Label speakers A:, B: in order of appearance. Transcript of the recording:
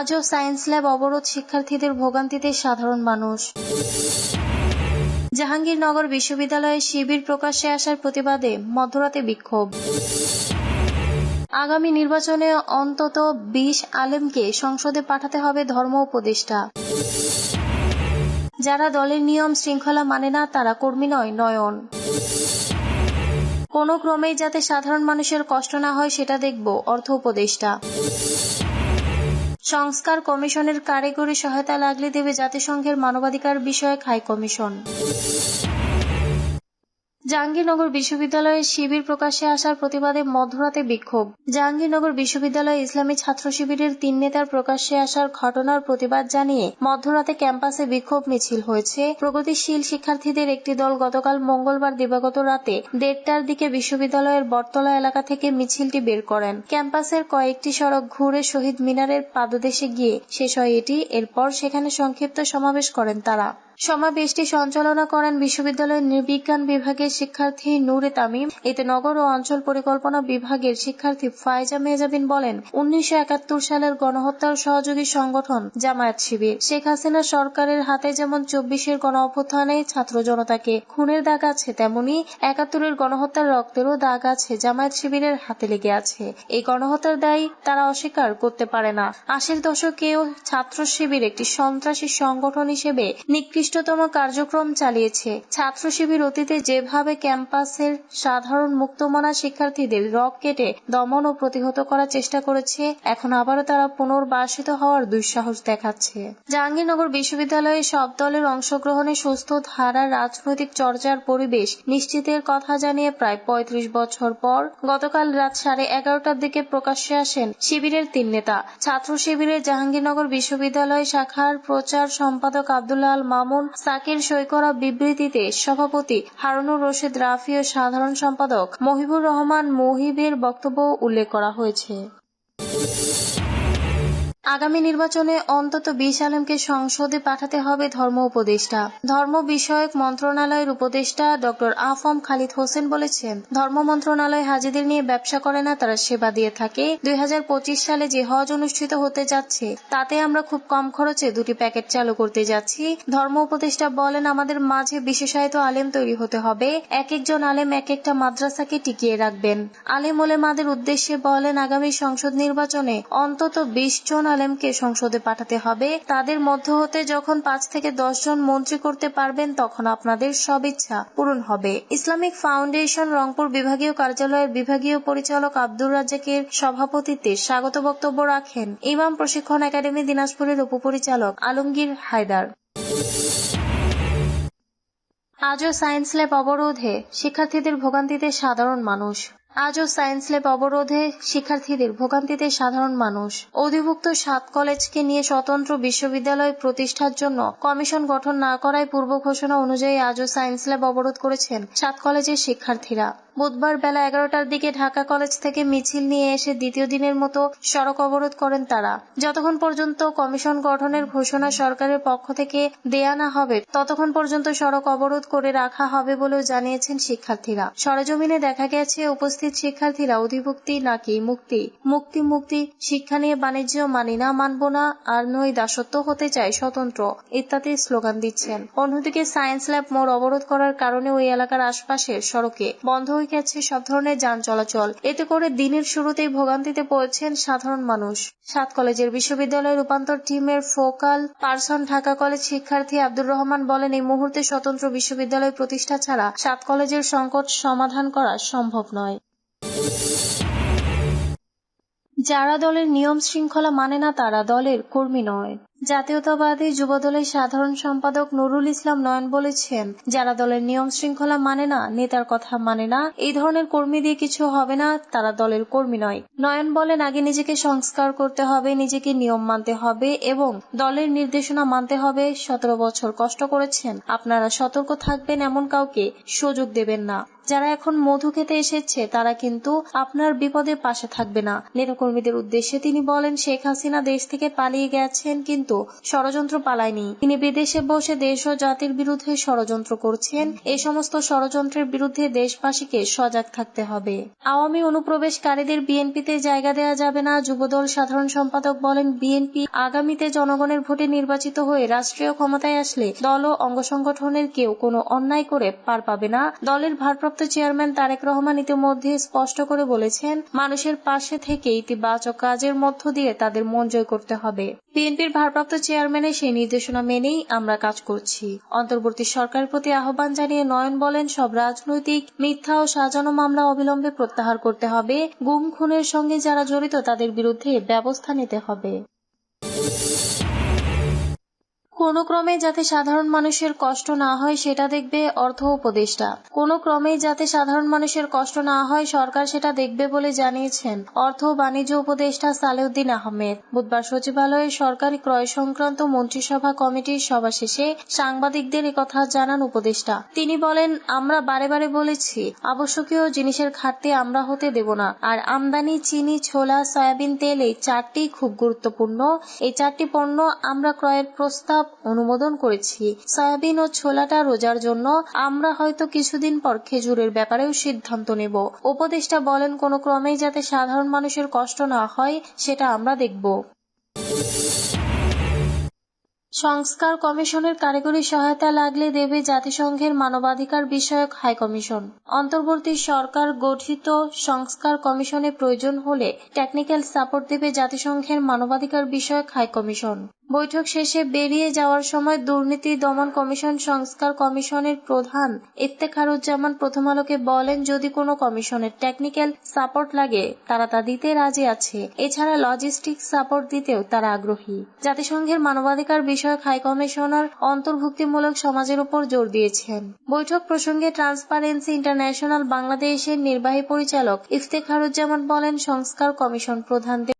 A: আজও science lab অবরোধ শিক্ষার্থীদের ভোগান্তিতে সাধারণ মানুষ। জাহাঙ্গীরনগর বিশ্ববিদ্যালয়ে শিবির প্রকাশ্যে আসার প্রতিবাদে মধ্যরাতে বিক্ষোভ। আগামী নির্বাচনে অন্তত বিশ আলেমকে সংসদে পাঠাতে হবে ধর্ম উপদেষ্টা। যারা দলের নিয়ম শৃঙ্খলা মানে না, তারা কর্মী নয়, নয়ন। কোনো ক্রমেই যাতে সাধারণ মানুষের কষ্ট না হয়, সেটা দেখব, অর্থ উপদেষ্টা। সংস্কার কমিশনের কারিগরি সহায়তা লাগলে দেবে জাতিসংঘের মানবাধিকার বিষয়ক হাই কমিশন জাহাঙ্গীরনগর বিশ্ববিদ্যালয়ে শিবির প্রকাশ্যে আসার প্রতিবাদে মধ্যরাতে বিক্ষোভ। জাহাঙ্গীরনগর বিশ্ববিদ্যালয় ইসলামী ছাত্র শিবিরের তিন নেতার প্রকাশ্যে আসার ঘটনার প্রতিবাদ জানিয়ে মধ্যরাতে ক্যাম্পাসে বিক্ষোভ মিছিল হয়েছে। প্রগতিশীল শিক্ষার্থীদের একটি দল গতকাল মঙ্গলবার দিবাগত রাতে দেড়টার দিকে বিশ্ববিদ্যালয়ের বটতলা এলাকা থেকে মিছিলটি বের করেন। ক্যাম্পাসের কয়েকটি সড়ক ঘুরে শহীদ মিনারের পাদদেশে গিয়ে শেষ হয় এটি। এরপর সেখানে সংক্ষিপ্ত সমাবেশ করেন তারা। সমাবেশটি সঞ্চালনা করেন বিশ্ববিদ্যালয়ের নৃবিজ্ঞান বিভাগের শিক্ষার্থী নূরে তামিম, এতে নগর ও অঞ্চল পরিকল্পনা বিভাগের শিক্ষার্থী ফায়জা মেহজাবিন বলেন, উনিশশো একাত্তর সালের গণহত্যার সহযোগী সংগঠন জামায়াত শিবির। শেখ হাসিনা সরকারের হাতে যেমন চব্বিশের গণ অভ্যুত্থানে ছাত্র জনতাকে খুনের দাগ আছে, তেমনি একাত্তরের গণহত্যার রক্তেরও দাগ আছে জামায়াত শিবিরের হাতে লেগে আছে। এই গণহত্যার দায়ী তারা অস্বীকার করতে পারে না। আশির দশকেও ছাত্র শিবির একটি সন্ত্রাসী সংগঠন হিসেবে নিকৃষ্টতম কার্যক্রম চালিয়েছে। ছাত্র শিবির অতীতে যেভাবে ক্যাম্পাসের সাধারণ মুক্তমনা শিক্ষার্থীদের রক কেটে দমন ও প্রতিহত করার চেষ্টা করেছে। এখন আবারও তারা পুনর্বাসিত হওয়ার দুঃসাহস দেখাচ্ছে। জাহাঙ্গীরনগর বিশ্ববিদ্যালয়ে সব দলের অংশগ্রহণে সুস্থ ধারার রাজনৈতিক চর্চার পরিবেশ নিশ্চিতের কথা জানিয়ে প্রায় পঁয়ত্রিশ বছর পর গতকাল রাত সাড়ে এগারোটার দিকে প্রকাশ্যে আসেন শিবিরের তিন নেতা। ছাত্র শিবিরের জাহাঙ্গীরনগর বিশ্ববিদ্যালয় শাখার প্রচার সম্পাদক আব্দুল্লাহ মামুন, সাকির সই করা বিবৃতিতে সভাপতি হারুনুর রশিদ রাফি ও সাধারণ সম্পাদক মহিবুর রহমান মহিবের বক্তব্য উল্লেখ করা হয়েছে। আগামী নির্বাচনে অন্তত বিশ আলেমকে সংসদে পাঠাতে হবে ধর্ম উপদেষ্টা। ধর্ম বিষয়ক মন্ত্রণালয়ের উপদেষ্টা ডক্টর আফম খালিদ হোসেন বলেছেন, ধর্ম মন্ত্রণালয় হাজিদের নিয়ে ব্যবসা করে না, তারা সেবা দিয়ে থাকে। দুই সালে যে হজ অনুষ্ঠিত হতে যাচ্ছে, তাতে আমরা খুব কম খরচে দুটি প্যাকেট চালু করতে যাচ্ছি। ধর্ম উপদেষ্টা বলেন, আমাদের মাঝে বিশেষায়িত আলেম তৈরি হতে হবে। এক একজন আলেম এক একটা মাদ্রাসাকে টিকিয়ে রাখবেন। আলেম ওলেমাদের উদ্দেশ্যে বলেন, আগামী সংসদ নির্বাচনে অন্তত বিশ জন আলেমকে সংসদে পাঠাতে হবে। তাদের মধ্য হতে যখন পাঁচ থেকে দশ জন মন্ত্রী করতে পারবেন, তখন আপনাদের সব ইচ্ছা পূরণ হবে। ইসলামিক ফাউন্ডেশন রংপুর বিভাগীয় কার্যালয়ের বিভাগীয় পরিচালক আব্দুর রাজ্জাকের সভাপতিত্বে স্বাগত বক্তব্য রাখেন ইমাম প্রশিক্ষণ একাডেমি দিনাজপুরের উপপরিচালক আলমগীর হায়দার। আজও সায়েন্স ল্যাব অবরোধে শিক্ষার্থীদের ভোগান্তিতে সাধারণ মানুষ। আজও সায়েন্স ল্যাব অবরোধে শিক্ষার্থীদের ভোগান্তিতে সাধারণ মানুষ। অধিভুক্ত সাত কলেজকে নিয়ে স্বতন্ত্র বিশ্ববিদ্যালয় প্রতিষ্ঠার জন্য কমিশন গঠন না করায় পূর্ব ঘোষণা অনুযায়ী আজও সায়েন্স ল্যাব অবরোধ করেছেন সাত কলেজের শিক্ষার্থীরা। বুধবার বেলা এগারোটার দিকে ঢাকা কলেজ থেকে মিছিল নিয়ে এসে দ্বিতীয় দিনের মতো সড়ক অবরোধ করেন তারা। যতক্ষণ পর্যন্ত কমিশন গঠনের ঘোষণা সরকারের পক্ষ থেকে দেয়া না হবে, ততক্ষণ পর্যন্ত সড়ক অবরোধ করে রাখা হবে বলেও জানিয়েছেন শিক্ষার্থীরা। সরেজমিনে দেখা গেছে, উপস্থিত শিক্ষার্থীরা অধিভুক্তি নাকি মুক্তি? মুক্তি মুক্তি, শিক্ষা নিয়ে বাণিজ্য মানি না, মানব না, আর নই দাসত্ব হতে চাই স্বতন্ত্র, ইত্যাদি স্লোগান দিচ্ছেন। অন্যদিকে সায়েন্স ল্যাব মোড় অবরোধ করার কারণে ওই এলাকার আশপাশের সড়কে বন্ধ হয়ে গেছে সব ধরনের যান চলাচল। এতে করে দিনের শুরুতেই ভোগান্তিতে পড়েছেন সাধারণ মানুষ। সাত কলেজের বিশ্ববিদ্যালয় রূপান্তর টিমের ফোকাল পার্সন ঢাকা কলেজ শিক্ষার্থী আব্দুর রহমান বলেন, এই মুহূর্তে স্বতন্ত্র বিশ্ববিদ্যালয় প্রতিষ্ঠা ছাড়া সাত কলেজের সংকট সমাধান করা সম্ভব নয়। যারা দলের নিয়ম শৃঙ্খলা মানে না, তারা দলের কর্মী নয়। জাতীয়তাবাদী যুবদলের সাধারণ সম্পাদক নুরুল ইসলাম নয়ন বলেছেন, যারা দলের নিয়ম শৃঙ্খলা মানে না, নেতার কথা মানে না, এই ধরনের কর্মী দিয়ে কিছু হবে না, তারা দলের কর্মী নয়। নয়ন বলেন, আগে নিজেকে সংস্কার করতে হবে, নিজেকে নিয়ম মানতে হবে এবং দলের নির্দেশনা মানতে হবে। সতেরো বছর কষ্ট করেছেন, আপনারা সতর্ক থাকবেন এমন কাউকে সুযোগ দেবেন না। যারা এখন মধু খেতে এসেছে, তারা কিন্তু আপনার বিপদে পাশে থাকবে না। নেতাকর্মীদের উদ্দেশ্যে তিনি বলেন, শেখ হাসিনা দেশ থেকে পালিয়ে গেছেন, কিন্তু ষড়যন্ত্র পালায়নি। তিনি বিদেশে বসে দেশ ও জাতির বিরুদ্ধে ষড়যন্ত্র করছেন। এই সমস্ত ষড়যন্ত্রের বিরুদ্ধে দেশবাসীকে সজাগ থাকতে হবে। আওয়ামী অনুপ্রবেশকারীদের বিএনপিতে জায়গা দেওয়া যাবে না, যুবদল সাধারণ সম্পাদক বলেন বিএনপি। আগামীতে জনগণের ভোটে নির্বাচিত হয়ে রাষ্ট্রীয় ক্ষমতায় আসলে দল ও অঙ্গ সংগঠনের কেউ কোনো অন্যায় করে পার পাবে না। দলের ভারপ্রাপ্ত চেয়ারম্যান তারেক রহমান ইতিমধ্যে স্পষ্ট করে বলেছেন, মানুষের পাশে থেকে ইতিবাচক কাজের মধ্য দিয়ে তাদের মন জয় করতে হবে। বিএনপির ভারপ্রাপ্ত চেয়ারম্যানের সেই নির্দেশনা মেনেই আমরা কাজ করছি। অন্তর্বর্তী সরকারের প্রতি আহ্বান জানিয়ে নয়ন বলেন, সব রাজনৈতিক মিথ্যা ও সাজানো মামলা অবিলম্বে প্রত্যাহার করতে হবে। গুম, খুনের সঙ্গে যারা জড়িত তাদের বিরুদ্ধে ব্যবস্থা নিতে হবে। কোনো ক্রমে যাতে সাধারণ মানুষের কষ্ট না হয়, সেটা দেখবে অর্থ উপদেষ্টা। কোনো ক্রমেই যাতে সাধারণ মানুষের কষ্ট না হয়, সরকার সেটা দেখবে বলে জানিয়েছেন অর্থ বাণিজ্য উপদেষ্টা সালেউদ্দিন আহমেদ। বুধবার সচিবালয়ে সরকারি ক্রয় সংক্রান্ত মন্ত্রিসভা কমিটির সভা শেষে সাংবাদিকদের একথা জানান উপদেষ্টা। তিনি বলেন, আমরা বারে বারে বলেছি, আবশ্যকীয় জিনিসের ঘাটতি আমরা হতে দেব না। আর আমদানি, চিনি, ছোলা, সয়াবিন তেল এই চারটি খুব গুরুত্বপূর্ণ। এই চারটি পণ্য আমরা ক্রয়ের প্রস্তাব অনুমোদন করেছি। সয়াবিন ও ছোলাটা রোজার জন্য আমরা হয়তো কিছুদিন পর খেজুরের ব্যাপারেও সিদ্ধান্ত নেব। উপদেষ্টা বলেন, কোনো ক্রমেই যাতে সাধারণ মানুষের কষ্ট না হয়, সেটা আমরা দেখব। সংস্কার কমিশনের কারিগরি সহায়তা লাগলে দেবে জাতিসংঘের মানবাধিকার বিষয়ক হাই কমিশন অন্তর্বর্তী সরকার গঠিত সংস্কার কমিশনে প্রয়োজন হলে টেকনিক্যাল সাপোর্ট দেবে জাতিসংঘের মানবাধিকার বিষয়ক হাই কমিশন বৈঠক শেষে বেরিয়ে যাওয়ার সময় দুর্নীতি দমন কমিশন সংস্কার কমিশনের প্রধান ইফতেখারুজ্জামান প্রথম আলোকে বলেন, যদি কোনো কমিশনের টেকনিক্যাল সাপোর্ট লাগে, তারা তা দিতে রাজি আছে। এছাড়া লজিস্টিক সাপোর্ট দিতেও তারা আগ্রহী। জাতিসংঘের মানবাধিকার বিষয়ক হাই কমিশনার অন্তর্ভুক্তিমূলক সমাজের উপর জোর দিয়েছেন। বৈঠক প্রসঙ্গে ট্রান্সপারেন্সি ইন্টারন্যাশনাল বাংলাদেশের নির্বাহী পরিচালক ইফতেখারুজ্জামান বলেন, সংস্কার কমিশন প্রধানদের